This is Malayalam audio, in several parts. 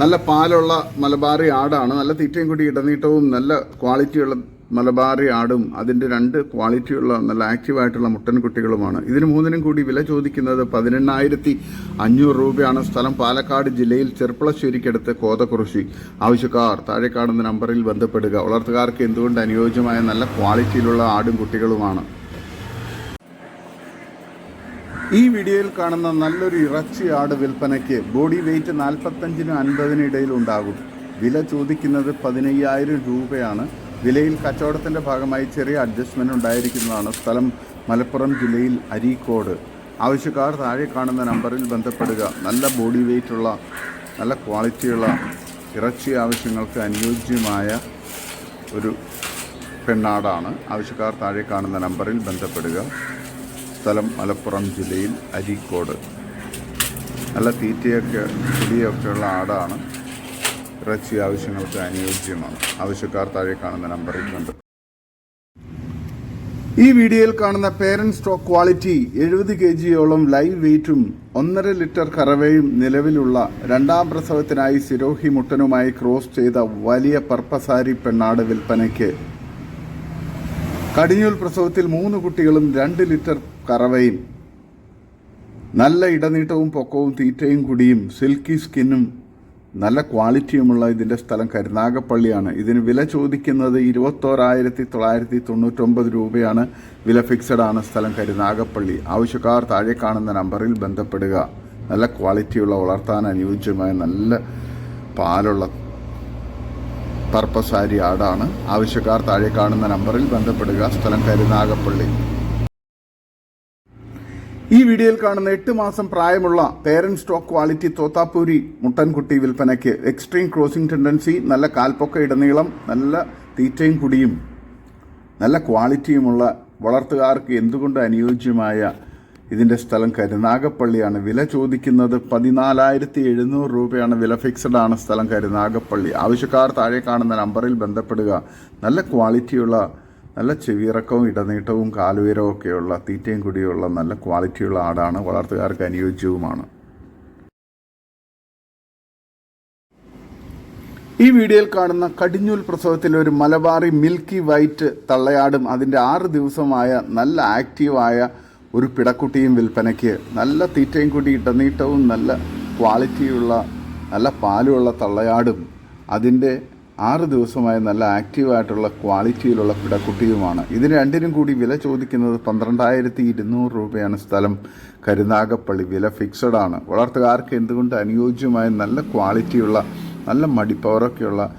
നല്ല പാലുള്ള മലബാറി ആടാണ്. നല്ല തീറ്റയും കൂടി ഇടനീട്ടവും നല്ല ക്വാളിറ്റിയുള്ള മലബാറി ആടും അതിന്റെ രണ്ട് ക്വാളിറ്റിയുള്ള നല്ല ആക്റ്റീവായിട്ടുള്ള മുട്ടൻകുട്ടികളുമാണ് ഇതിന് മൂന്നിനും കൂടി വില ചോദിക്കുന്നത് പതിനെണ്ണായിരത്തി അഞ്ഞൂറ് രൂപയാണ്. സ്ഥലം പാലക്കാട് ജില്ലയിൽ ചെർപ്പളശ്ശേരിക്കടുത്ത് കോതകുറിശി. ആവശ്യക്കാർ താഴെ കാണുന്ന നമ്പറിൽ ബന്ധപ്പെടുക. വളർത്തുകാർക്ക് എന്തുകൊണ്ട് അനുയോജ്യമായ നല്ല ക്വാളിറ്റിയിലുള്ള ആടും കുട്ടികളുമാണ്? ഈ വീഡിയോയിൽ കാണുന്ന നല്ലൊരു ഇറച്ചി ആട് വിൽപ്പനയ്ക്ക് ബോഡി വെയിറ്റ് നാൽപ്പത്തഞ്ചിനും അൻപതിനും ഇടയിൽ ഉണ്ടാകും. വില ചോദിക്കുന്നത് പതിനയ്യായിരം രൂപയാണ്. വിലയിൽ കച്ചവടത്തിന്റെ ഭാഗമായി ചെറിയ അഡ്ജസ്റ്റ്മെന്റ് ഉണ്ടായിരിക്കുന്നതാണ് സ്ഥലം മലപ്പുറം ജില്ലയിൽ അരീക്കോട്. ആവശ്യക്കാർ താഴെ കാണുന്ന നമ്പറിൽ ബന്ധപ്പെടുക. നല്ല ബോഡി വെയിറ്റുള്ള നല്ല ക്വാളിറ്റിയുള്ള ഇറച്ചി ആവശ്യങ്ങൾക്ക് അനുയോജ്യമായ ഒരു പെണ്ണാടാണ്. ആവശ്യക്കാർ താഴെ കാണുന്ന നമ്പറിൽ ബന്ധപ്പെടുക. സ്ഥലം മലപ്പുറം ജില്ലയിൽ അരീക്കോട്. നല്ല തീറ്റയൊക്കെ കുടിയൊക്കെയുള്ള ആടാണ്. ഇറച്ചി ആവശ്യങ്ങൾക്ക് അനുയോജ്യമാണ്. ആവശ്യക്കാർ താഴെ കാണുന്ന നമ്പറിൽ കണ്ടു. ഈ വീഡിയോയിൽ കാണുന്ന പേരന്റ് സ്റ്റോക്ക് ക്വാളിറ്റി എഴുപത് കെ ജിയോളം ലൈവ് വെയിറ്റും ഒന്നര ലിറ്റർ കറവയും നിലവിലുള്ള രണ്ടാം പ്രസവത്തിനായി സിരോഹി മുട്ടനുമായി ക്രോസ് ചെയ്ത വലിയ പർപ്പസാരി പെണ്ണാട് വിൽപ്പനയ്ക്ക്. കടിഞ്ഞൂൽ പ്രസവത്തിൽ മൂന്ന് കുട്ടികളും രണ്ട് ലിറ്റർ കറവയും. നല്ല ഇടനീട്ടവും പൊക്കവും തീറ്റയും കുടിയും സിൽക്കി സ്കിന്നും നല്ല ക്വാളിറ്റിയുമുള്ള ഇതിന്റെ സ്ഥലം കരുനാഗപ്പള്ളിയാണ്. ഇതിന് വില ചോദിക്കുന്നത് ഇരുപത്തോരായിരത്തി തൊള്ളായിരത്തി തൊണ്ണൂറ്റൊമ്പത് രൂപയാണ്. വില ഫിക്സഡ് ആണ് സ്ഥലം കരുനാഗപ്പള്ളി. ആവശ്യക്കാർ താഴെ കാണുന്ന നമ്പറിൽ ബന്ധപ്പെടുക. നല്ല ക്വാളിറ്റിയുള്ള വളർത്താൻ അനുയോജ്യമായ നല്ല പാലുള്ള പർപ്പസാരി ആടാണ്. ആവശ്യക്കാർ താഴെ കാണുന്ന നമ്പറിൽ ബന്ധപ്പെടുക. സ്ഥലം കരുനാഗപ്പള്ളി. ഈ വീഡിയോയിൽ കാണുന്ന എട്ട് മാസം പ്രായമുള്ള പേരന്റ് സ്റ്റോക്ക് ക്വാളിറ്റി തോത്താപ്പൂരി മുട്ടൻകുട്ടി വിൽപ്പനയ്ക്ക് എക്സ്ട്രീം ക്രോസിംഗ് ടെൻഡൻസി നല്ല കാൽപ്പൊക്ക ഇടനീളം നല്ല തീറ്റയും കുടിയും നല്ല ക്വാളിറ്റിയുമുള്ള വളർത്തുകാർക്ക് എന്തുകൊണ്ട് അനുയോജ്യമായ ഇതിന്റെ സ്ഥലം കരുനാഗപ്പള്ളിയാണ് വില ചോദിക്കുന്നത്. പതിനാലായിരത്തി എഴുന്നൂറ് രൂപയാണ് വില ഫിക്സഡ് ആണ് സ്ഥലം കരുനാഗപ്പള്ളി ആവശ്യക്കാർ താഴെ കാണുന്ന നമ്പറിൽ ബന്ധപ്പെടുക. നല്ല ക്വാളിറ്റിയുള്ള നല്ല ചെവിയിറക്കവും ഇടനീട്ടവും കാലുയരവും ഒക്കെയുള്ള തീറ്റയും കുടിയുള്ള നല്ല ക്വാളിറ്റിയുള്ള ആടാണ് വളർത്തുകാർക്ക് അനുയോജ്യവുമാണ്. ഈ വീഡിയോയിൽ കാണുന്ന കടിഞ്ഞൂൽ പ്രസവത്തിലെ ഒരു മലബാറി മിൽക്കി വൈറ്റ് തള്ളയാടും അതിന്റെ ആറ് ദിവസമായ നല്ല ആക്റ്റീവായ ഒരു പിടക്കുട്ടിയും വിൽപ്പനയ്ക്ക് നല്ല തീറ്റയും കൂടി ഇടനീട്ടവും നല്ല ക്വാളിറ്റിയുള്ള നല്ല പാലുള്ള തള്ളയാടും അതിന്റെ ആറ് ദിവസമായി നല്ല ആക്റ്റീവായിട്ടുള്ള ക്വാളിറ്റിയിലുള്ള പിടക്കുട്ടിയുമാണ് ഇതിന് രണ്ടിനും കൂടി വില ചോദിക്കുന്നത് പന്ത്രണ്ടായിരത്തി ഇരുന്നൂറ് രൂപയാണ് സ്ഥലം. കരുനാഗപ്പള്ളി വില ഫിക്സഡ് ആണ്. വളർത്തുകാർക്ക് എന്തുകൊണ്ട് അനുയോജ്യമായ നല്ല ക്വാളിറ്റിയുള്ള നല്ല മടിപ്പവറൊക്കെയുള്ള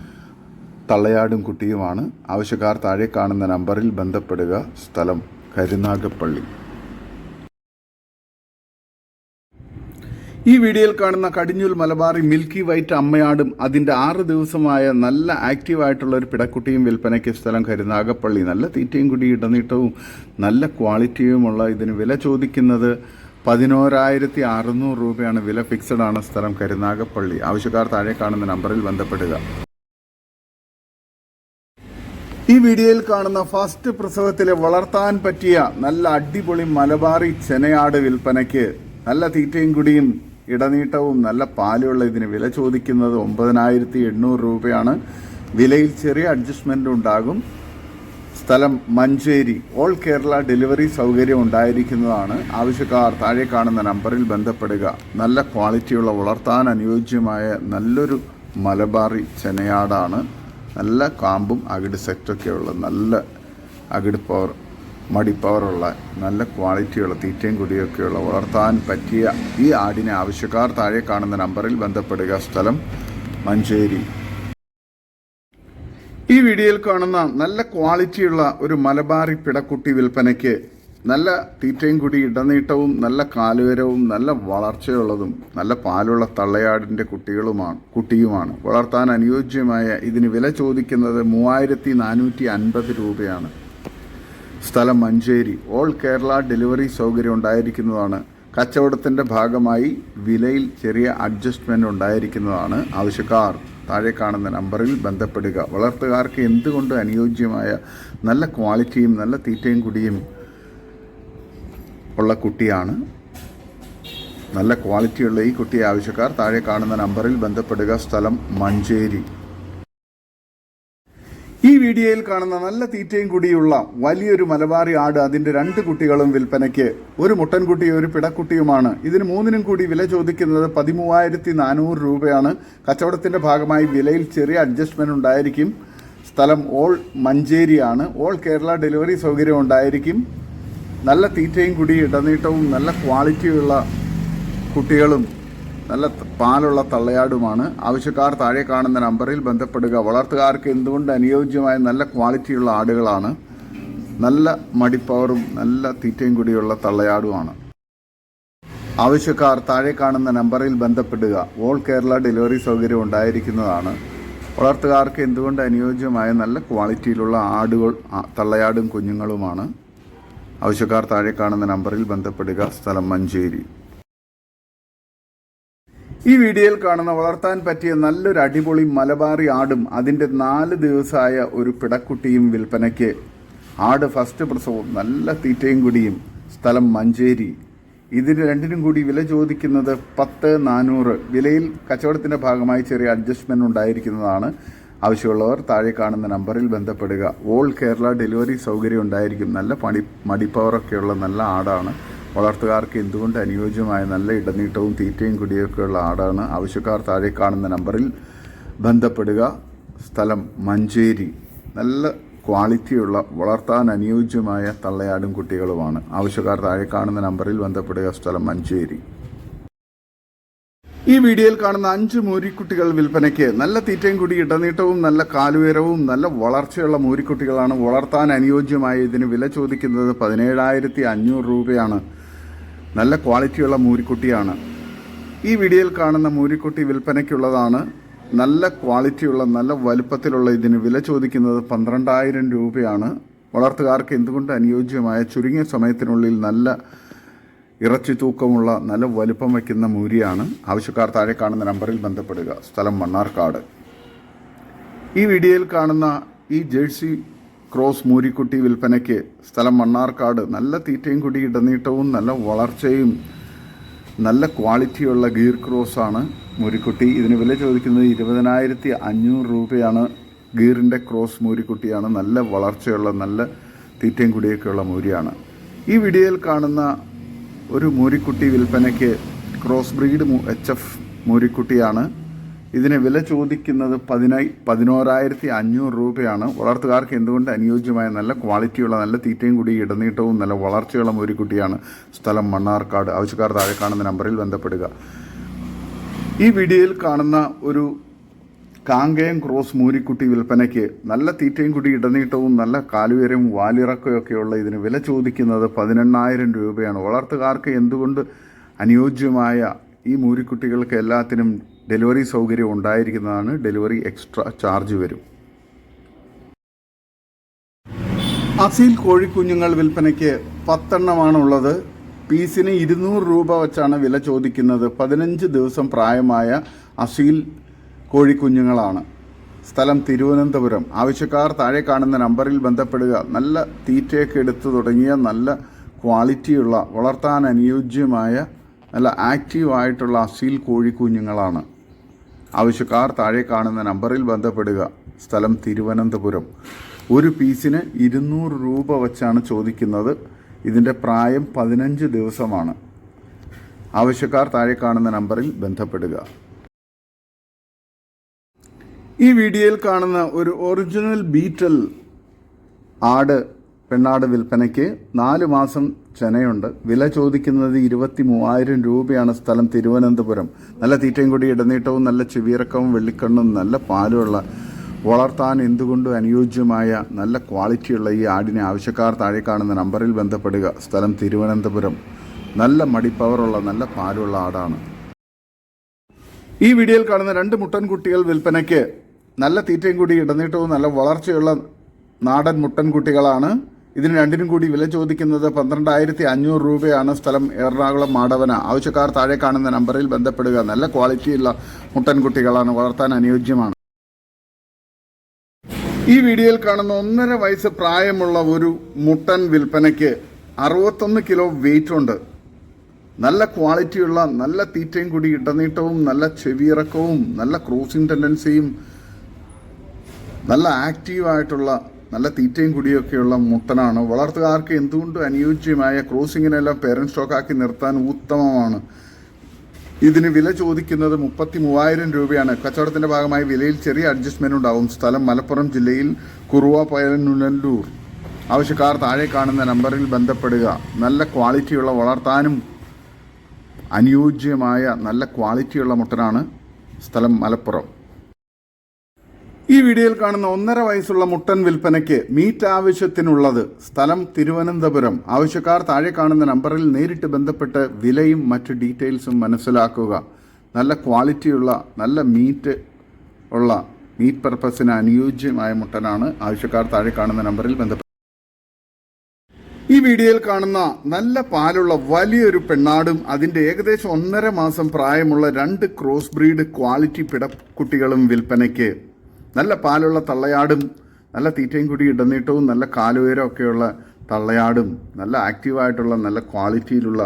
തള്ളയാടും കുട്ടിയുമാണ്? ആവശ്യക്കാർ താഴെ കാണുന്ന നമ്പറിൽ ബന്ധപ്പെടുക. സ്ഥലം കരുനാഗപ്പള്ളി. ഈ വീഡിയോയിൽ കാണുന്ന കടിഞ്ഞൂൽ മലബാറി മിൽക്കി വൈറ്റ് അമ്മയാടും അതിന്റെ ആറ് ദിവസമായ നല്ല ആക്റ്റീവായിട്ടുള്ള ഒരു പിടക്കുട്ടിയും വിൽപ്പനയ്ക്ക് സ്ഥലം കരുനാഗപ്പള്ളി നല്ല തീറ്റയും കുടി ഇടനീട്ടവും നല്ല ക്വാളിറ്റിയുമുള്ള ഇതിന് വില ചോദിക്കുന്നത് പതിനോരായിരത്തി അറുന്നൂറ് രൂപയാണ്. വില ഫിക്സഡ് ആണ് സ്ഥലം കരുനാഗപ്പള്ളി ആവശ്യക്കാർ താഴെ കാണുന്ന നമ്പറിൽ ബന്ധപ്പെടുക. ഈ വീഡിയോയിൽ കാണുന്ന ഫസ്റ്റ് പ്രസവത്തിലെ വളർത്താൻ പറ്റിയ നല്ല അടിപൊളി മലബാറി ചെനയാട് വിൽപ്പനയ്ക്ക് നല്ല തീറ്റയും കുടിയും ഇടനീട്ടവും നല്ല പാലുള്ള ഇതിന് വില ചോദിക്കുന്നത് ഒമ്പതിനായിരത്തി എണ്ണൂറ് രൂപയാണ്. വിലയിൽ ചെറിയ അഡ്ജസ്റ്റ്മെന്റ് ഉണ്ടാകും. സ്ഥലം മഞ്ചേരി. ഓൾ കേരള ഡെലിവറി സൗകര്യം ഉണ്ടായിരിക്കുന്നതാണ്. ആവശ്യക്കാർ താഴെ കാണുന്ന നമ്പറിൽ ബന്ധപ്പെടുക. നല്ല ക്വാളിറ്റിയുള്ള വളർത്താൻ അനുയോജ്യമായ നല്ലൊരു മലബാറി ചെനയാടാണ്. നല്ല കാമ്പും അകിട് സെറ്റൊക്കെയുള്ള നല്ല അകിട് പവർ മടിപ്പവറുള്ള നല്ല ക്വാളിറ്റിയുള്ള തീറ്റയും കുടിയൊക്കെയുള്ള വളർത്താൻ പറ്റിയ ഈ ആടിനെ ആവശ്യക്കാർ താഴെ കാണുന്ന നമ്പറിൽ ബന്ധപ്പെടുക. സ്ഥലം മഞ്ചേരി. ഈ വീഡിയോയിൽ കാണുന്ന നല്ല ക്വാളിറ്റിയുള്ള ഒരു മലബാറി പിടക്കുട്ടി വിൽപ്പനയ്ക്ക് നല്ല തീറ്റയും കുടി ഇടനീട്ടവും നല്ല കാലുവരവും നല്ല വളർച്ചയുള്ളതും നല്ല പാലുള്ള തള്ളയാടിന്റെ കുട്ടികളുമാണ് കുട്ടിയുമാണ്. വളർത്താൻ അനുയോജ്യമായ ഇതിന് വില ചോദിക്കുന്നത് മൂവായിരത്തി നാനൂറ്റി അൻപത് രൂപയാണ്. സ്ഥലം മഞ്ചേരി. ഓൾ കേരള ഡെലിവറി സൗകര്യം ഉണ്ടായിരിക്കുന്നതാണ്. കച്ചവടത്തിന്റെ ഭാഗമായി വിലയിൽ ചെറിയ അഡ്ജസ്റ്റ്മെന്റ് ഉണ്ടായിരിക്കുന്നതാണ് ആവശ്യക്കാർ. താഴെ കാണുന്ന നമ്പറിൽ ബന്ധപ്പെടുക. വളർത്തുകാർക്ക് എന്തുകൊണ്ട് അനുയോജ്യമായ നല്ല ക്വാളിറ്റിയും നല്ല തീറ്റയും കുടിയും ഉള്ള കുട്ടിയാണ്? നല്ല ക്വാളിറ്റിയുള്ള ഈ കുട്ടിയെ ആവശ്യക്കാർ. താഴെ കാണുന്ന നമ്പറിൽ ബന്ധപ്പെടുക. സ്ഥലം മഞ്ചേരി. ഈ വീഡിയോയിൽ കാണുന്ന നല്ല തീറ്റയും കൂടിയുള്ള വലിയൊരു മലബാറി ആട് അതിന്റെ രണ്ട് കുട്ടികളും വിൽപ്പനയ്ക്ക്. ഒരു മുട്ടൻകുട്ടിയും ഒരു പിടക്കുട്ടിയുമാണ്. ഇതിന് മൂന്നിനും കൂടി വില ചോദിക്കുന്നത് പതിമൂവായിരത്തി നാനൂറ് രൂപയാണ്. കച്ചവടത്തിന്റെ ഭാഗമായി വിലയിൽ ചെറിയ അഡ്ജസ്റ്റ്മെന്റ് ഉണ്ടായിരിക്കും. സ്ഥലം ഓൾ മഞ്ചേരിയാണ്. ഓൾ കേരള ഡെലിവറി സൗകര്യം ഉണ്ടായിരിക്കും. നല്ല തീറ്റയും കൂടി ഇടനീട്ടവും നല്ല ക്വാളിറ്റിയുള്ള കുട്ടികളും നല്ല പാലുള്ള തള്ളയാടുമാണ്. ആവശ്യക്കാർ താഴെ കാണുന്ന നമ്പറിൽ ബന്ധപ്പെടുക. വളർത്തുകാർക്ക് എന്തുകൊണ്ട് അനുയോജ്യമായ നല്ല ക്വാളിറ്റിയുള്ള ആടുകളാണ്? നല്ല മടിപ്പവറും നല്ല തീറ്റയും കൂടിയുള്ള തള്ളയാടുമാണ്. ആവശ്യക്കാർ താഴെ കാണുന്ന നമ്പറിൽ ബന്ധപ്പെടുക. ഓൾ കേരള ഡെലിവറി സൗകര്യം ഉണ്ടായിരിക്കുന്നതാണ്. വളർത്തുകാർക്ക് എന്തുകൊണ്ട് അനുയോജ്യമായ നല്ല ക്വാളിറ്റിയിലുള്ള ആടുകൾ തള്ളയാടും കുഞ്ഞുങ്ങളുമാണ്? ആവശ്യക്കാർ താഴെ കാണുന്ന നമ്പറിൽ ബന്ധപ്പെടുക. സ്ഥലം മഞ്ചേരി. ഈ വീഡിയോയിൽ കാണുന്ന വളർത്താൻ പറ്റിയ നല്ലൊരു അടിപൊളി മലബാറി ആടും അതിന്റെ നാല് ദിവസമായ ഒരു പിടക്കുട്ടിയും വിൽപ്പനയ്ക്ക്. ആട് ഫസ്റ്റ് പ്രസവം നല്ല തീറ്റയും കൂടിയും. സ്ഥലം മഞ്ചേരി. ഇതിന് രണ്ടിനും കൂടി വില ചോദിക്കുന്നത് പത്ത് നാനൂറ്. വിലയിൽ കച്ചവടത്തിന്റെ ഭാഗമായി ചെറിയ അഡ്ജസ്റ്റ്മെന്റ് ഉണ്ടായിരിക്കുന്നതാണ്. ആവശ്യമുള്ളവർ താഴെ കാണുന്ന നമ്പറിൽ ബന്ധപ്പെടുക. ഓൾ കേരള ഡെലിവറി സൗകര്യം ഉണ്ടായിരിക്കും. നല്ല പണി മടിപ്പവറൊക്കെയുള്ള നല്ല ആടാണ്. വളർത്തുകാർക്ക് എന്തുകൊണ്ട് അനുയോജ്യമായ നല്ല ഇടനീട്ടവും തീറ്റയും കുടിയൊക്കെയുള്ള ആടാണ് ആവശ്യക്കാർ താഴെ കാണുന്ന നമ്പറിൽ ബന്ധപ്പെടുക. സ്ഥലം മഞ്ചേരി. നല്ല ക്വാളിറ്റിയുള്ള വളർത്താൻ അനുയോജ്യമായ തള്ളയാടും കുട്ടികളുമാണ്. ആവശ്യക്കാർ താഴെ കാണുന്ന നമ്പറിൽ ബന്ധപ്പെടുക. സ്ഥലം മഞ്ചേരി. ഈ വീഡിയോയിൽ കാണുന്ന അഞ്ച് മോരിക്കുട്ടികൾ വിൽപ്പനയ്ക്ക് നല്ല തീറ്റയും കൂടി ഇടനീട്ടവും നല്ല കാലുയരവും നല്ല വളർച്ചയുള്ള മോരിക്കുട്ടികളാണ് വളർത്താൻ അനുയോജ്യമായ ഇതിന് വില ചോദിക്കുന്നത് പതിനേഴായിരത്തി അഞ്ഞൂറ് രൂപയാണ്. നല്ല ക്വാളിറ്റിയുള്ള മൂരിക്കുട്ടിയാണ്. ഈ വീഡിയോയിൽ കാണുന്ന മൂരിക്കുട്ടി വിൽപ്പനയ്ക്കുള്ളതാണ് നല്ല ക്വാളിറ്റിയുള്ള നല്ല വലുപ്പത്തിലുള്ള ഇതിന് വില ചോദിക്കുന്നത് പന്ത്രണ്ടായിരം രൂപയാണ്. വളർത്തുകാർക്ക് എന്തുകൊണ്ട് അനുയോജ്യമായ ചുരുങ്ങിയ സമയത്തിനുള്ളിൽ നല്ല ഇറച്ചി തൂക്കമുള്ള നല്ല വലുപ്പം വയ്ക്കുന്ന മൂരിയാണ്? ആവശ്യക്കാർ താഴെ കാണുന്ന നമ്പറിൽ ബന്ധപ്പെടുക. സ്ഥലം മണ്ണാർക്കാട്. ഈ വീഡിയോയിൽ കാണുന്ന ഈ ജേഴ്സി ക്രോസ് മൂരിക്കുട്ടി വിൽപ്പനയ്ക്ക് സ്ഥലം മണ്ണാർക്കാട്. നല്ല തീറ്റയും കുടി ഇടനീട്ടവും നല്ല വളർച്ചയും നല്ല ക്വാളിറ്റിയുള്ള ഗീർ ക്രോസാണ് മൂരിക്കുട്ടി. ഇതിന് വില ചോദിക്കുന്നത് ഇരുപതിനായിരത്തി അഞ്ഞൂറ് രൂപയാണ്. ഗീറിന്റെ ക്രോസ് മൂരിക്കുട്ടിയാണ്. നല്ല വളർച്ചയുള്ള നല്ല തീറ്റയും കുടിയൊക്കെയുള്ള മൂരിയാണ്. ഈ വീഡിയോയിൽ കാണുന്ന ഒരു മൂരിക്കുട്ടി വിൽപ്പനയ്ക്ക് ക്രോസ് ബ്രീഡ് എച്ച് എഫ് മൂരിക്കുട്ടിയാണ്. ഇതിന് വില ചോദിക്കുന്നത് പതിനായി പതിനോരായിരത്തി അഞ്ഞൂറ് രൂപയാണ്. വളർത്തുകാർക്ക് എന്തുകൊണ്ട് അനുയോജ്യമായ നല്ല ക്വാളിറ്റിയുള്ള നല്ല തീറ്റയും കൂടി ഇടനീട്ടവും നല്ല വളർച്ചയുള്ള മൂരിക്കുട്ടിയാണ് സ്ഥലം മണ്ണാർക്കാട്. ആവശ്യക്കാർ താഴെ കാണുന്ന നമ്പറിൽ ബന്ധപ്പെടുക. ഈ വീഡിയോയിൽ കാണുന്ന ഒരു കാങ്കയം ക്രോസ് മൂരിക്കുട്ടി വിൽപ്പനയ്ക്ക് നല്ല തീറ്റയും കൂടി ഇടനീട്ടവും നല്ല കാലുയരവും വാലിറക്കമൊക്കെയുള്ള ഇതിന് വില ചോദിക്കുന്നത് പതിനെണ്ണായിരം രൂപയാണ്. വളർത്തുകാർക്ക് എന്തുകൊണ്ട് അനുയോജ്യമായ ഈ മൂരിക്കുട്ടികൾക്ക് എല്ലാത്തിനും ഡെലിവറി സൗകര്യം ഉണ്ടായിരിക്കുന്നതാണ് ഡെലിവറി എക്സ്ട്രാ ചാർജ് വരും. അസീൽ കോഴിക്കുഞ്ഞുങ്ങൾ വിൽപ്പനയ്ക്ക് പത്തെണ്ണമാണുള്ളത്. പീസിന് ഇരുന്നൂറ് രൂപ വച്ചാണ് വില ചോദിക്കുന്നത്. പതിനഞ്ച് ദിവസം പ്രായമായ അസീൽ കോഴിക്കുഞ്ഞുങ്ങളാണ്. സ്ഥലം തിരുവനന്തപുരം. ആവശ്യക്കാർ താഴെ കാണുന്ന നമ്പറിൽ ബന്ധപ്പെടുക. നല്ല തീറ്റയൊക്കെ എടുത്തു തുടങ്ങിയ നല്ല ക്വാളിറ്റിയുള്ള വളർത്താൻ അനുയോജ്യമായ നല്ല ആക്റ്റീവായിട്ടുള്ള അസീൽ കോഴിക്കുഞ്ഞുങ്ങളാണ്. ആവശ്യക്കാർ താഴെ കാണുന്ന നമ്പറിൽ ബന്ധപ്പെടുക. സ്ഥലം തിരുവനന്തപുരം. ഒരു പീസിന് ഇരുന്നൂറ് രൂപ വച്ചാണ് ചോദിക്കുന്നത്. ഇതിന്റെ പ്രായം പതിനഞ്ച് ദിവസമാണ്. ആവശ്യക്കാർ താഴെ കാണുന്ന നമ്പറിൽ ബന്ധപ്പെടുക. ഈ വീഡിയോയിൽ കാണുന്ന ഒരു ഒറിജിനൽ ബീറ്റൽ ആട് പെണ്ണാട് വിൽപ്പനയ്ക്ക് നാല് മാസം ചെനയുണ്ട്. വില ചോദിക്കുന്നത് ഇരുപത്തി മൂവായിരം രൂപയാണ് സ്ഥലം തിരുവനന്തപുരം. നല്ല തീറ്റയും കൂടി ഇടനീട്ടവും നല്ല ചെവിയിറക്കവും വെള്ളിക്കണ്ണും നല്ല പാലുമുള്ള വളർത്താൻ എന്തുകൊണ്ടും അനുയോജ്യമായ നല്ല ക്വാളിറ്റിയുള്ള ഈ ആടിനെ ആവശ്യക്കാർ താഴെ കാണുന്ന നമ്പറിൽ ബന്ധപ്പെടുക. സ്ഥലം തിരുവനന്തപുരം. നല്ല മടിപ്പവറുള്ള നല്ല പാലുള്ള ആടാണ്. ഈ വീഡിയോയിൽ കാണുന്ന രണ്ട് മുട്ടൻകുട്ടികൾ വിൽപ്പനയ്ക്ക് നല്ല തീറ്റയും കൂടി ഇടനീട്ടവും നല്ല വളർച്ചയുള്ള നാടൻ മുട്ടൻ കുട്ടികളാണ് ഇതിന് രണ്ടിനും കൂടി വില ചോദിക്കുന്നത് പന്ത്രണ്ടായിരത്തി അഞ്ഞൂറ് രൂപയാണ് സ്ഥലം എറണാകുളം മാടവന. ആവശ്യക്കാർ താഴെ കാണുന്ന നമ്പറിൽ ബന്ധപ്പെടുക. നല്ല ക്വാളിറ്റിയുള്ള മുട്ടൻകുട്ടികളാണ് വളർത്താൻ അനുയോജ്യമാണ്. ഈ വീഡിയോയിൽ കാണുന്ന ഒന്നര വയസ്സ് പ്രായമുള്ള ഒരു മുട്ടൻ വിൽപ്പനയ്ക്ക് അറുപത്തൊന്ന് കിലോ വെയിറ്റ് ഉണ്ട്. നല്ല ക്വാളിറ്റിയുള്ള നല്ല തീറ്റയും കൂടി ഇടനീട്ടവും നല്ല ചെവിയിറക്കവും നല്ല ക്രോസിംഗ് ടെൻഡൻസിയും നല്ല ആക്റ്റീവായിട്ടുള്ള നല്ല തീറ്റയും കുടിയൊക്കെയുള്ള മുട്ടനാണ്. വളർത്തുകാർക്ക് എന്തുകൊണ്ടും അനുയോജ്യമായ ക്രോസിങ്ങിനെല്ലാം പേരന്റ് സ്റ്റോക്കാക്കി നിർത്താൻ ഉത്തമമാണ്? ഇതിന് വില ചോദിക്കുന്നത് മുപ്പത്തി മൂവായിരം രൂപയാണ്. കച്ചവടത്തിന്റെ ഭാഗമായി വിലയിൽ ചെറിയ അഡ്ജസ്റ്റ്മെന്റ് ഉണ്ടാവും. സ്ഥലം മലപ്പുറം ജില്ലയിൽ കുറുവ പയനുനല്ലൂർ ആവശ്യക്കാർ താഴെ കാണുന്ന നമ്പറിൽ ബന്ധപ്പെടുക. നല്ല ക്വാളിറ്റിയുള്ള വളർത്താനും അനുയോജ്യമായ നല്ല ക്വാളിറ്റിയുള്ള മുട്ടനാണ് സ്ഥലം മലപ്പുറം. ഈ വീഡിയോയിൽ കാണുന്ന ഒന്നര വയസ്സുള്ള മുട്ടൻ വിൽപ്പനയ്ക്ക് മീറ്റ് ആവശ്യത്തിനുള്ളത്. സ്ഥലം തിരുവനന്തപുരം. ആവശ്യക്കാർ താഴെ കാണുന്ന നമ്പറിൽ നേരിട്ട് ബന്ധപ്പെട്ട് വിലയും മറ്റ് ഡീറ്റെയിൽസും മനസ്സിലാക്കുക. നല്ല ക്വാളിറ്റിയുള്ള നല്ല മീറ്റ് ഉള്ള മീറ്റ് പർപ്പസിന് അനുയോജ്യമായ മുട്ടനാണ് ആവശ്യക്കാർ താഴെ കാണുന്ന നമ്പറിൽ ബന്ധപ്പെട്ട്. ഈ വീഡിയോയിൽ കാണുന്ന നല്ല പാലുള്ള വലിയൊരു പെണ്ണാടും അതിന്റെ ഏകദേശം ഒന്നര മാസം പ്രായമുള്ള രണ്ട് ക്രോസ് ബ്രീഡ് ക്വാളിറ്റി പിടക്കുട്ടികളും വിൽപ്പനയ്ക്ക് നല്ല പാലുള്ള തള്ളയാടും നല്ല തീറ്റയും കൂടി ഇടനീട്ടവും നല്ല കാലുയരം ഒക്കെയുള്ള തള്ളയാടും നല്ല ആക്റ്റീവായിട്ടുള്ള നല്ല ക്വാളിറ്റിയിലുള്ള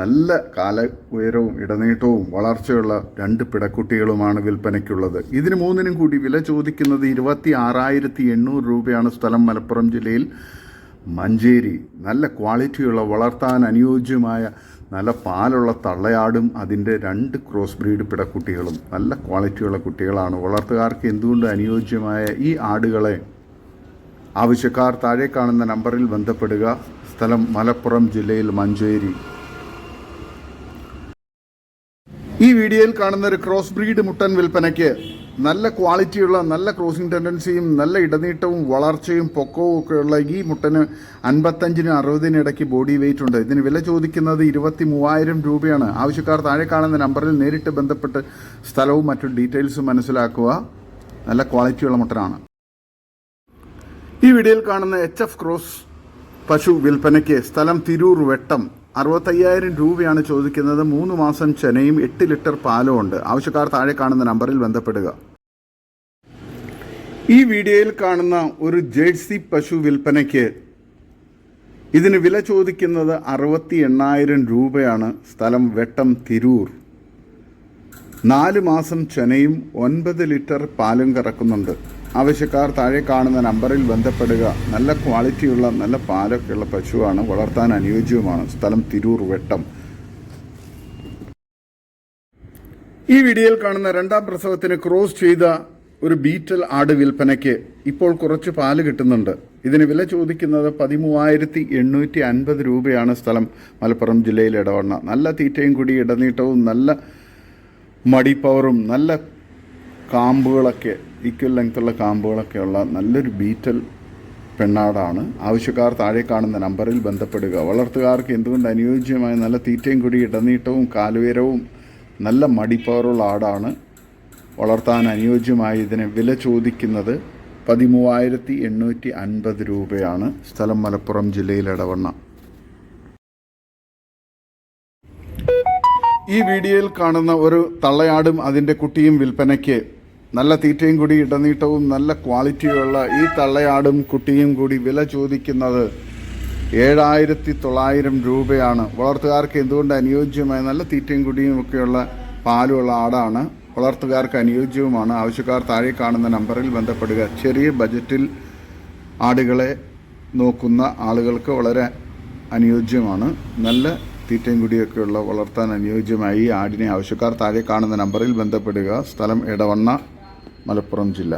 നല്ല കാല ഉയരവും ഇടനീട്ടവും വളർച്ചയുള്ള രണ്ട് പിടക്കുട്ടികളുമാണ് വിൽപ്പനയ്ക്കുള്ളത്. ഇതിന് മൂന്നിനും കൂടി വില ചോദിക്കുന്നത് ഇരുപത്തി ആറായിരത്തി എണ്ണൂറ് രൂപയാണ് സ്ഥലം മലപ്പുറം ജില്ലയിൽ. മഞ്ചേരി നല്ല ക്വാളിറ്റിയുള്ള വളർത്താൻ അനുയോജ്യമായ നല്ല പാലുള്ള തള്ളയാടും അതിന്റെ രണ്ട് ക്രോസ് ബ്രീഡ് പിടക്കുട്ടികളും നല്ല ക്വാളിറ്റിയുള്ള കുട്ടികളാണ്. വളർത്തുകാർക്ക് എന്തുകൊണ്ട് അനുയോജ്യമായ ഈ ആടുകളെ ആവശ്യക്കാർ താഴെ കാണുന്ന നമ്പറിൽ ബന്ധപ്പെടുക. സ്ഥലം മലപ്പുറം ജില്ലയിൽ മഞ്ചേരി. ഈ വീഡിയോയിൽ കാണുന്ന ഒരു ക്രോസ് ബ്രീഡ് മുട്ടൻ വിൽപ്പനയ്ക്ക് നല്ല ക്വാളിറ്റിയുള്ള നല്ല ക്രോസിംഗ് ടെൻഡൻസിയും നല്ല ഇടനീട്ടവും വളർച്ചയും പൊക്കവും ഒക്കെ ഉള്ള ഈ മുട്ടന് അൻപത്തഞ്ചിന് അറുപതിന് ഇടയ്ക്ക് ബോഡി വെയിറ്റ് ഉണ്ട്. ഇതിന് വില ചോദിക്കുന്നത് ഇരുപത്തി മൂവായിരം രൂപയാണ്. ആവശ്യക്കാർ താഴെ കാണുന്ന നമ്പറിൽ നേരിട്ട് ബന്ധപ്പെട്ട് സ്ഥലവും മറ്റു ഡീറ്റെയിൽസും മനസ്സിലാക്കുക. നല്ല ക്വാളിറ്റിയുള്ള മുട്ടനാണ്. ഈ വീഡിയോയിൽ കാണുന്ന എച്ച് എഫ് ക്രോസ് പശു വിൽപ്പനയ്ക്ക് സ്ഥലം തിരൂർ വെട്ടം. അറുപത്തയ്യായിരം രൂപയാണ് ചോദിക്കുന്നത്. മൂന്ന് മാസം ചെനയും എട്ട് ലിറ്റർ പാലും ഉണ്ട്. ആവശ്യക്കാർ താഴെ കാണുന്ന നമ്പറിൽ ബന്ധപ്പെടുക. ഈ വീഡിയോയിൽ കാണുന്ന ഒരു ജേഴ്സി പശു വിൽപ്പനയ്ക്ക് ഇതിന് വില ചോദിക്കുന്നത് അറുപത്തി എണ്ണായിരം രൂപയാണ്. സ്ഥലം വെട്ടം തിരൂർ. നാല് മാസം ചെനയും ഒൻപത് ലിറ്റർ പാലും കറക്കുന്നുണ്ട്. ആവശ്യക്കാർ താഴെ കാണുന്ന നമ്പറിൽ ബന്ധപ്പെടുക. നല്ല ക്വാളിറ്റിയുള്ള നല്ല പാലൊക്കെയുള്ള പശുവാണ് വളർത്താൻ അനുയോജ്യവുമാണ്. സ്ഥലം തിരൂർ വെട്ടം. ഈ വീഡിയോയിൽ കാണുന്ന രണ്ടാം പ്രസവത്തിന് ക്രോസ് ചെയ്ത ഒരു ബീറ്റൽ ആട് വിൽപ്പനയ്ക്ക് ഇപ്പോൾ കുറച്ച് പാൽ കിട്ടുന്നുണ്ട്. ഇതിന് വില ചോദിക്കുന്നത് പതിമൂവായിരത്തി എണ്ണൂറ്റി അൻപത് രൂപയാണ് സ്ഥലം. മലപ്പുറം ജില്ലയിൽ ഇടവണ്ണ. നല്ല തീറ്റയും കൂടി ഇടനീട്ടവും നല്ല മടിപ്പവറും നല്ല കാമ്പുകളൊക്കെ ഈക്വൽ ലെങ്ത്തുള്ള കാമ്പുകളൊക്കെ ഉള്ള നല്ലൊരു ബീറ്റൽ പെണ്ണാടാണ്. ആവശ്യക്കാർ താഴെ കാണുന്ന നമ്പറിൽ ബന്ധപ്പെടുക. വളർത്തുകാർക്ക് എന്തുകൊണ്ട് അനുയോജ്യമായ നല്ല തീറ്റയും കൂടി ഇടനീട്ടവും കാലുയരവും നല്ല മടിപ്പവറുള്ള ആടാണ് വളർത്താൻ അനുയോജ്യമായ ഇതിന് വില ചോദിക്കുന്നത് പതിമൂവായിരത്തി എണ്ണൂറ്റി അൻപത് രൂപയാണ്. സ്ഥലം മലപ്പുറം ജില്ലയിൽ ഇടവണ്ണ ഈ വീഡിയോയിൽ കാണുന്ന ഒരു തള്ളയാടും അതിന്റെ കുട്ടിയും വിൽപ്പനയ്ക്ക് നല്ല തീറ്റയും കൂടി ഇടനീട്ടവും നല്ല ക്വാളിറ്റിയുള്ള ഈ തള്ളയാടും കുട്ടിയും കൂടി വില ചോദിക്കുന്നത് ഏഴായിരത്തി തൊള്ളായിരം രൂപയാണ്. വളർത്തുകാർക്ക് എന്തുകൊണ്ട് അനുയോജ്യമായ നല്ല തീറ്റയും കുടിയും ഒക്കെയുള്ള പാലുള്ള ആടാണ്? വളർത്തുകാർക്ക് അനുയോജ്യവുമാണ്. ആവശ്യക്കാർ താഴെ കാണുന്ന നമ്പറിൽ ബന്ധപ്പെടുക. ചെറിയ ബജറ്റിൽ ആടുകളെ നോക്കുന്ന ആളുകൾക്ക് വളരെ അനുയോജ്യമാണ്. നല്ല തീറ്റയും കുടിയൊക്കെയുള്ള വളർത്താൻ അനുയോജ്യമായി ഈ ആടിനെ ആവശ്യക്കാർ താഴെ കാണുന്ന നമ്പറിൽ ബന്ധപ്പെടുക. സ്ഥലം ഇടവണ്ണ മലപ്പുറം ജില്ല.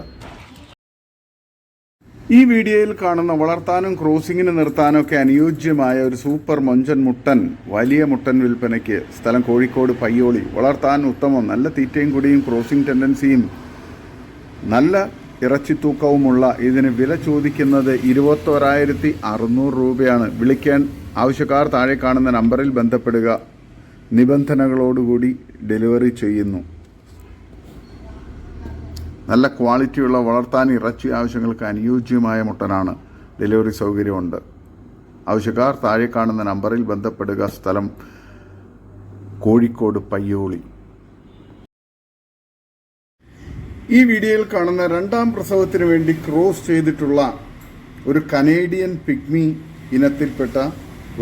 ഈ വീഡിയോയിൽ കാണുന്ന വളർത്താനും ക്രോസിങ്ങിന് നിർത്താനും ഒക്കെ അനുയോജ്യമായ ഒരു സൂപ്പർ മൊഞ്ചൻ മുട്ടൻ വലിയ മുട്ടൻ വിൽപ്പനയ്ക്ക് സ്ഥലം കോഴിക്കോട് പയ്യോളി. വളർത്താൻ ഉത്തമം. നല്ല തീറ്റയും കൂടിയും ക്രോസിംഗ് ടെൻഡൻസിയും നല്ല ഇറച്ചിത്തൂക്കവുമുള്ള ഇതിന് വില ചോദിക്കുന്നത് ഇരുപത്തോരായിരത്തി അറുന്നൂറ് രൂപയാണ്. വിളിക്കാൻ ആവശ്യക്കാർ താഴെ കാണുന്ന നമ്പറിൽ ബന്ധപ്പെടുക. നിബന്ധനകളോടുകൂടി ഡെലിവറി ചെയ്യുന്നു. നല്ല ക്വാളിറ്റിയുള്ള വളർത്താൻ ഇറച്ചി ആവശ്യങ്ങൾക്ക് അനുയോജ്യമായ മുട്ടനാണ്. ഡെലിവറി സൗകര്യമുണ്ട്. ആവശ്യക്കാർ താഴെ കാണുന്ന നമ്പറിൽ ബന്ധപ്പെടുക. സ്ഥലം കോഴിക്കോട് പയ്യോളി. ഈ വീഡിയോയിൽ കാണുന്ന രണ്ടാം പ്രസവത്തിന് വേണ്ടി ക്രോസ് ചെയ്തിട്ടുള്ള ഒരു കനേഡിയൻ പിഗ്മി ഇനത്തിൽപ്പെട്ട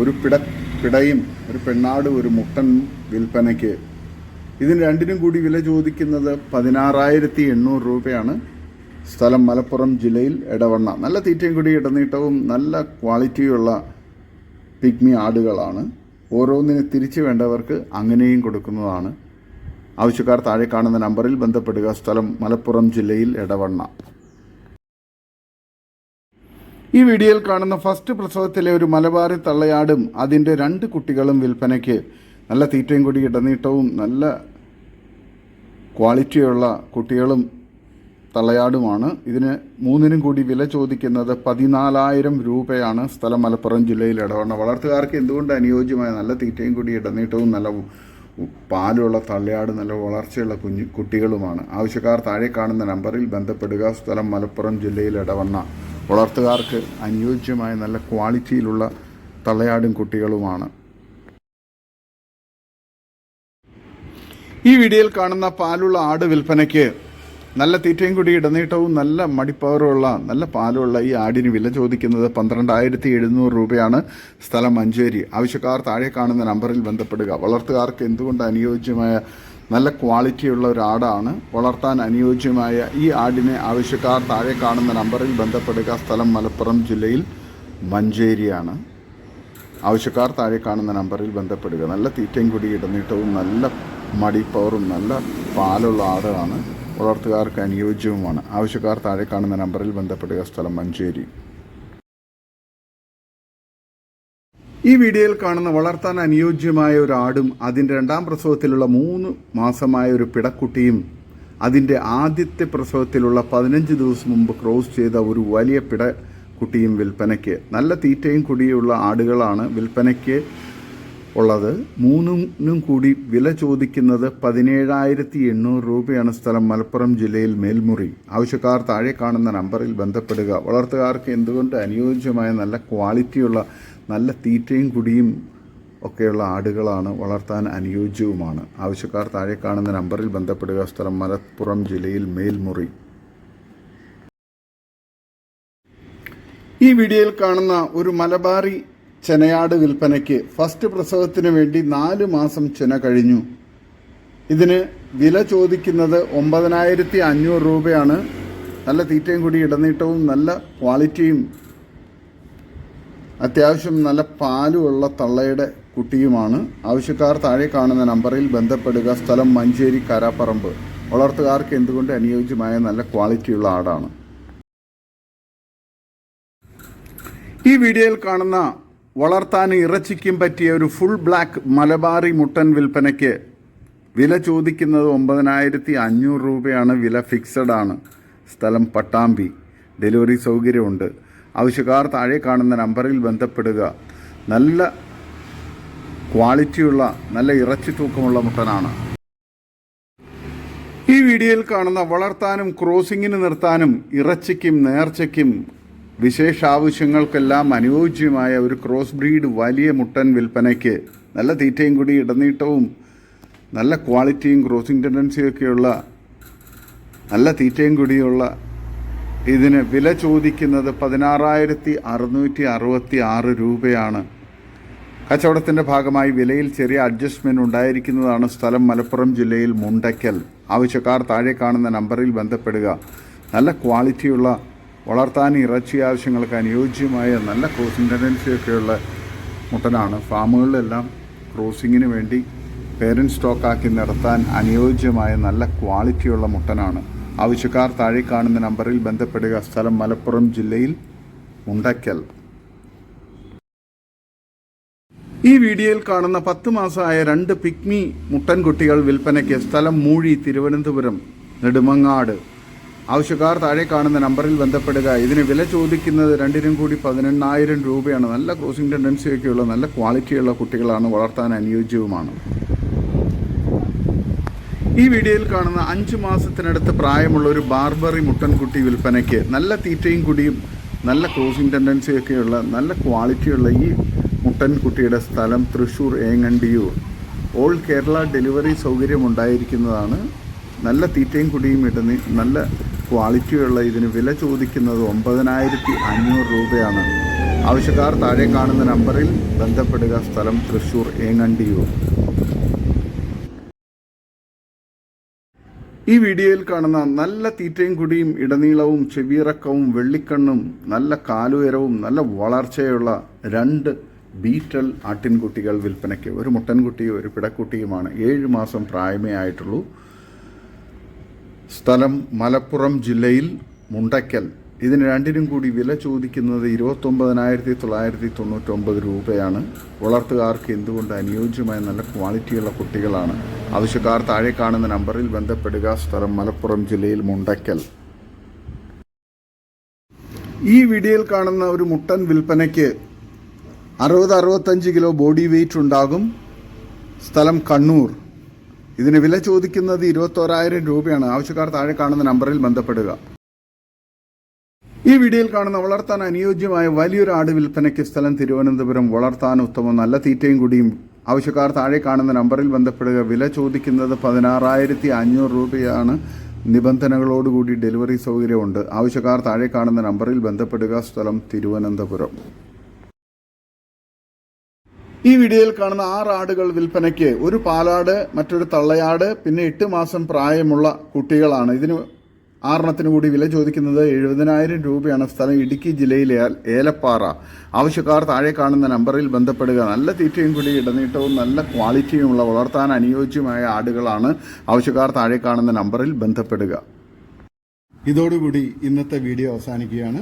ഒരു പിട പിടയും ഒരു പെണ്ണാട് ഒരു മുട്ടൻ വിൽപ്പനയ്ക്ക് ഇതിന് രണ്ടിനും കൂടി വില ചോദിക്കുന്നത് പതിനാറായിരത്തി എണ്ണൂറ് രൂപയാണ്. സ്ഥലം മലപ്പുറം ജില്ലയിൽ ഇടവണ്ണ നല്ല തീറ്റയും കൂടി ഇടനീട്ടവും നല്ല ക്വാളിറ്റിയുള്ള പിഗ്മി ആടുകളാണ്. ഓരോന്നിന് തിരിച്ചു വേണ്ടവർക്ക് അങ്ങനെയും കൊടുക്കുന്നതാണ്. ആവശ്യക്കാർ താഴെ കാണുന്ന നമ്പറിൽ ബന്ധപ്പെടുക. സ്ഥലം മലപ്പുറം ജില്ലയിൽ ഇടവണ്ണ ഈ വീഡിയോയിൽ കാണുന്ന ഫസ്റ്റ് പ്രസവത്തിലെ ഒരു മലബാറി തള്ളയാടും അതിന്റെ രണ്ട് കുട്ടികളും വിൽപ്പനയ്ക്ക് നല്ല തീറ്റയും കൂടി ഇടനീട്ടവും നല്ല ക്വാളിറ്റിയുള്ള കുട്ടികളും തള്ളയാടുമാണ്. ഇതിന് മൂന്നിനും കൂടി വില ചോദിക്കുന്നത് പതിനാലായിരം രൂപയാണ് സ്ഥലം മലപ്പുറം ജില്ലയിൽ ഇടപെടണം വളർത്തുകാർക്ക് എന്തുകൊണ്ട് അനുയോജ്യമായ നല്ല തീറ്റയും കൂടി ഇടനീട്ടവും നല്ല പാലുള്ള തള്ളയാട് നല്ല വളർച്ചയുള്ള കുഞ്ഞു കുട്ടികളുമാണ്. ആവശ്യക്കാർ താഴെ കാണുന്ന നമ്പറിൽ ബന്ധപ്പെടുക. സ്ഥലം മലപ്പുറം ജില്ലയിൽ ഇടവണ്ണ. വളർത്തുകാർക്ക് അനുയോജ്യമായ നല്ല ക്വാളിറ്റിയിലുള്ള തള്ളയാടും കുട്ടികളുമാണ്. ഈ വീഡിയോയിൽ കാണുന്ന പാലുള്ള ആട് വിൽപ്പനയ്ക്ക് നല്ല തീറ്റയും കൂടി ഇടനീട്ടവും നല്ല മടിപ്പവറുള്ള നല്ല പാലുള്ള ഈ ആടിന് വില ചോദിക്കുന്നത് പന്ത്രണ്ടായിരത്തി എഴുന്നൂറ് രൂപയാണ്. സ്ഥലം മഞ്ചേരി. ആവശ്യക്കാർ താഴെ കാണുന്ന നമ്പറിൽ ബന്ധപ്പെടുക. വളർത്തുകാർക്ക് എന്തുകൊണ്ട് അനുയോജ്യമായ നല്ല ക്വാളിറ്റിയുള്ള ഒരു ആടാണ്? വളർത്താൻ അനുയോജ്യമായ ഈ ആടിനെ ആവശ്യക്കാർ താഴെ കാണുന്ന നമ്പറിൽ ബന്ധപ്പെടുക. സ്ഥലം മലപ്പുറം ജില്ലയിൽ മഞ്ചേരിയാണ്. ആവശ്യക്കാർ താഴെ കാണുന്ന നമ്പറിൽ ബന്ധപ്പെടുക. നല്ല തീറ്റയും കൂടി ഇടനീട്ടവും നല്ല മടിപ്പവറും നല്ല പാലുള്ള ആടാണ് വളർത്തുകാർക്ക് അനുയോജ്യവുമാണ്. ആവശ്യക്കാർ താഴെ കാണുന്ന നമ്പറിൽ ബന്ധപ്പെടുക. സ്ഥലം മഞ്ചേരി. ഈ വീഡിയോയിൽ കാണുന്ന വളർത്താൻ അനുയോജ്യമായ ഒരു ആടും അതിന്റെ രണ്ടാം പ്രസവത്തിലുള്ള മൂന്ന് മാസമായ ഒരു പിടക്കുട്ടിയും അതിന്റെ ആദ്യത്തെ പ്രസവത്തിലുള്ള പതിനഞ്ച് ദിവസം മുമ്പ് ക്രോസ് ചെയ്ത ഒരു വലിയ പിടക്കുട്ടിയും വിൽപ്പനയ്ക്ക്. നല്ല തീറ്റയും കുടിയുള്ള ആടുകളാണ് വിൽപ്പനയ്ക്ക്. ഉള്ളത്. മൂന്നിനും കൂടി വില ചോദിക്കുന്നത് പതിനേഴായിരത്തി എണ്ണൂറ് രൂപയാണ് സ്ഥലം മലപ്പുറം ജില്ലയിൽ മേൽമുറി. ആവശ്യക്കാർ താഴെ കാണുന്ന നമ്പറിൽ ബന്ധപ്പെടുക. വളർത്തുകാർക്ക് എന്തുകൊണ്ട് അനുയോജ്യമായ നല്ല ക്വാളിറ്റിയുള്ള നല്ല തീറ്റയും കുടിയും ഒക്കെയുള്ള ആടുകളാണ് വളർത്താൻ അനുയോജ്യവുമാണ്. ആവശ്യക്കാർ താഴെ കാണുന്ന നമ്പറിൽ ബന്ധപ്പെടുക. സ്ഥലം മലപ്പുറം ജില്ലയിൽ മേൽമുറി. ഈ വീഡിയോയിൽ കാണുന്ന ഒരു മലബാറി ചെനയാട് വിൽപ്പനയ്ക്ക് ഫസ്റ്റ് പ്രസവത്തിന് വേണ്ടി നാല് മാസം ചെന കഴിഞ്ഞു. ഇതിന് വില ചോദിക്കുന്നത് ഒമ്പതിനായിരത്തി അഞ്ഞൂറ് രൂപയാണ്. നല്ല തീറ്റയും കൂടി ഇടനീട്ടവും നല്ല ക്വാളിറ്റിയും അത്യാവശ്യം നല്ല പാലുമുള്ള തള്ളയുടെ കുട്ടിയുമാണ്. ആവശ്യക്കാർ താഴെ കാണുന്ന നമ്പറിൽ ബന്ധപ്പെടുക. സ്ഥലം മഞ്ചേരി കരാപ്പറമ്പ്. വളർത്തുകാർക്ക് എന്തുകൊണ്ട് അനുയോജ്യമായ നല്ല ക്വാളിറ്റിയുള്ള ആടാണ്. ഈ വീഡിയോയിൽ കാണുന്ന വളർത്താൻ ഇറച്ചിക്കും പറ്റിയ ഒരു ഫുൾ ബ്ലാക്ക് മലബാറി മുട്ടൻ വിൽപ്പനയ്ക്ക് വില ചോദിക്കുന്നത് ഒമ്പതിനായിരത്തി അഞ്ഞൂറ് രൂപയാണ്. വില ഫിക്സഡ് ആണ്. സ്ഥലം പട്ടാമ്പി. ഡെലിവറി സൗകര്യമുണ്ട്. ആവശ്യക്കാർ താഴെ കാണുന്ന നമ്പറിൽ ബന്ധപ്പെടുക. നല്ല ക്വാളിറ്റിയുള്ള നല്ല ഇറച്ചി തൂക്കമുള്ള മുട്ടനാണ്. ഈ വീഡിയോയിൽ കാണുന്ന വളർത്താനും ക്രോസിങ്ങിന് നിർത്താനും ഇറച്ചിക്കും നേർച്ചയ്ക്കും വിശേഷ ആവശ്യങ്ങൾക്കെല്ലാം അനുയോജ്യമായ ഒരു ക്രോസ് ബ്രീഡ് വലിയ മുട്ടൻ വിൽപ്പനയ്ക്ക് നല്ല തീറ്റയും കൂടി ഇടനീട്ടവും നല്ല ക്വാളിറ്റിയും ക്രോസിംഗ് ടെൻഡൻസിയൊക്കെയുള്ള നല്ല തീറ്റയും കൂടിയുള്ള ഇതിന് വില ചോദിക്കുന്നത് പതിനാറായിരത്തി അറുന്നൂറ്റി അറുപത്തി ആറ് രൂപയാണ്. കച്ചവടത്തിന്റെ ഭാഗമായി വിലയിൽ ചെറിയ അഡ്ജസ്റ്റ്മെന്റ് ഉണ്ടായിരിക്കുന്നതാണ് സ്ഥലം മലപ്പുറം ജില്ലയിൽ മുണ്ടയ്ക്കൽ. ആവശ്യക്കാർ താഴെ കാണുന്ന നമ്പറിൽ ബന്ധപ്പെടുക. നല്ല ക്വാളിറ്റിയുള്ള വളർത്താൻ ഇറച്ചി ആവശ്യങ്ങൾക്ക് അനുയോജ്യമായ നല്ല ക്രോസിംഗ് ടെൻഡൻസിയൊക്കെയുള്ള മുട്ടനാണ്. ഫാമുകളിലെല്ലാം ക്രോസിങ്ങിന് വേണ്ടി പേരന്റ് സ്റ്റോക്കാക്കി നടത്താൻ അനുയോജ്യമായ നല്ല ക്വാളിറ്റിയുള്ള മുട്ടനാണ്. ആവശ്യക്കാർ താഴെ കാണുന്ന നമ്പറിൽ ബന്ധപ്പെടുക. സ്ഥലം മലപ്പുറം ജില്ലയിൽ മുണ്ടയ്ക്കൽ ഈ വീഡിയോയിൽ കാണുന്ന പത്ത് മാസമായ രണ്ട് പിക്മി മുട്ടൻകുട്ടികൾ വിൽപ്പനയ്ക്ക് സ്ഥലം മൂഴി തിരുവനന്തപുരം നെടുമങ്ങാട് ആവശ്യക്കാർ താഴെ കാണുന്ന നമ്പറിൽ ബന്ധപ്പെടുക. ഇതിന് വില ചോദിക്കുന്നത് രണ്ടിനും കൂടി പതിനെണ്ണായിരം രൂപയാണ്. നല്ല ക്രോസിംഗ് ടെൻഡൻസിയൊക്കെയുള്ള നല്ല ക്വാളിറ്റിയുള്ള കുട്ടികളാണ് വളർത്താൻ അനുയോജ്യവുമാണ്. ഈ വീഡിയോയിൽ കാണുന്ന അഞ്ച് മാസത്തിനടുത്ത് പ്രായമുള്ള ഒരു ബാർബറി മുട്ടൻകുട്ടി വിൽപ്പനയ്ക്ക് നല്ല തീറ്റയും കുടിയും നല്ല ക്രോസിംഗ് ടെൻഡൻസിയൊക്കെയുള്ള നല്ല ക്വാളിറ്റിയുള്ള ഈ മുട്ടൻകുട്ടിയുടെ സ്ഥലം തൃശ്ശൂർ ഏങ്ങണ്ടിയൂർ. ഓൾ കേരള ഡെലിവറി സൗകര്യം ഉണ്ടായിരിക്കുന്നതാണ്. നല്ല തീറ്റയും കുടിയും ഇടുന്ന നല്ല ക്വാളിറ്റിയുള്ള ഇതിന് വില ചോദിക്കുന്നത് ഒമ്പതിനായിരത്തി അഞ്ഞൂറ് രൂപയാണ്. ആവശ്യക്കാർ താഴെ കാണുന്ന നമ്പറിൽ ബന്ധപ്പെടുക. സ്ഥലം തൃശൂർ ഏങ്ങണ്ടിയൂർ. ഈ വീഡിയോയിൽ കാണുന്ന നല്ല തീറ്റയും കുടിയും ഇടനീളവും ചെവിയിറക്കവും വെള്ളിക്കണ്ണും നല്ല കാലുയരവും നല്ല വളർച്ചയുള്ള രണ്ട് ബീറ്റൽ ആട്ടിൻകുട്ടികൾ വിൽപ്പനയ്ക്ക്. ഒരു മുട്ടൻകുട്ടിയും ഒരു പിടക്കുട്ടിയുമാണ്. ഏഴ് മാസം പ്രായമേ ആയിട്ടുള്ളൂ. സ്ഥലം മലപ്പുറം ജില്ലയിൽ മുണ്ടക്കൽ ഇതിന് രണ്ടിനും കൂടി വില ചോദിക്കുന്നത് ഇരുപത്തൊമ്പതിനായിരത്തി തൊള്ളായിരത്തി തൊണ്ണൂറ്റൊമ്പത് രൂപയാണ്. വളർത്തുകാർക്ക് എന്തുകൊണ്ട് അനുയോജ്യമായ നല്ല ക്വാളിറ്റിയുള്ള കുട്ടികളാണ്? ആവശ്യക്കാർ താഴെ കാണുന്ന നമ്പറിൽ ബന്ധപ്പെടുക. സ്ഥലം മലപ്പുറം ജില്ലയിൽ മുണ്ടക്കൽ ഈ വീഡിയോയിൽ കാണുന്ന ഒരു മുട്ടൻ വിൽപ്പനയ്ക്ക് അറുപത് അറുപത്തഞ്ച് കിലോ ബോഡി വെയിറ്റ് ഉണ്ടാകും. സ്ഥലം കണ്ണൂർ. ഇതിന് വില ചോദിക്കുന്നത് ഇരുപത്തോരായിരം രൂപയാണ്. ആവശ്യക്കാർ താഴെ കാണുന്ന നമ്പറിൽ ബന്ധപ്പെടുക. ഈ വീഡിയോയിൽ കാണുന്ന വളർത്താൻ അനുയോജ്യമായ വലിയൊരു ആട് വിൽപ്പനയ്ക്ക് സ്ഥലം തിരുവനന്തപുരം. വളർത്താൻ ഉത്തമം നല്ല തീറ്റയും കൂടിയും. ആവശ്യക്കാർ താഴെ കാണുന്ന നമ്പറിൽ ബന്ധപ്പെടുക. വില ചോദിക്കുന്നത് പതിനാറായിരത്തി അഞ്ഞൂറ് രൂപയാണ്. നിബന്ധനകളോടുകൂടി ഡെലിവറി സൗകര്യമുണ്ട്. ആവശ്യക്കാർ താഴെ കാണുന്ന നമ്പറിൽ ബന്ധപ്പെടുക. സ്ഥലം തിരുവനന്തപുരം. ഈ വീഡിയോയിൽ കാണുന്ന ആറ് ആടുകൾ വിൽപ്പനയ്ക്ക് ഒരു പാലാട് മറ്റൊരു തള്ളയാട് പിന്നെ എട്ട് മാസം പ്രായമുള്ള കുട്ടികളാണ്. ഇതിന് ആറെണ്ണത്തിന് കൂടി വില ചോദിക്കുന്നത് എഴുപതിനായിരം രൂപയാണ്. സ്ഥലം ഇടുക്കി ജില്ലയിലെ ഏലപ്പാറ. ആവശ്യക്കാർ താഴെ കാണുന്ന നമ്പറിൽ ബന്ധപ്പെടുക. നല്ല തീറ്റയും കൂടി ഇടനീട്ടവും നല്ല ക്വാളിറ്റിയുമുള്ള വളർത്താൻ അനുയോജ്യമായ ആടുകളാണ് ആവശ്യക്കാർ താഴെ കാണുന്ന നമ്പറിൽ ബന്ധപ്പെടുക. ഇതോടുകൂടി ഇന്നത്തെ വീഡിയോ അവസാനിക്കുകയാണ്.